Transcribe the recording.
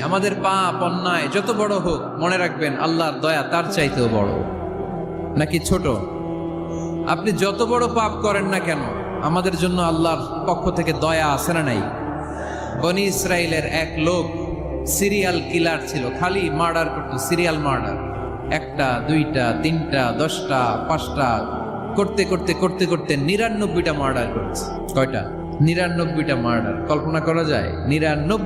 আমাদের পাপ, অন্যায়, যত বড় হোক, মনে রাখবেন আল্লাহর দয়া তার চাইতেও বড়। নাকি ছোট? আপনি যত বড় পাপ করেন না কেন, আমাদের জন্য আল্লাহর পক্ষ থেকে দয়া আছে না নাই? বনি ইসরায়েলের এক লোক সিরিয়াল কিলার ছিল, খালি মার্ডার করতো, সিরিয়াল মার্ডার। একটা, দুইটা, তিনটা, দশটা, পাঁচটা, করতে করতে করতে করতে নিরানব্বইটা মার্ডার করছে। কয়টা? নিরানব্বইটা মার্ডার। কল্পনা করা যায়, নিরানব্বই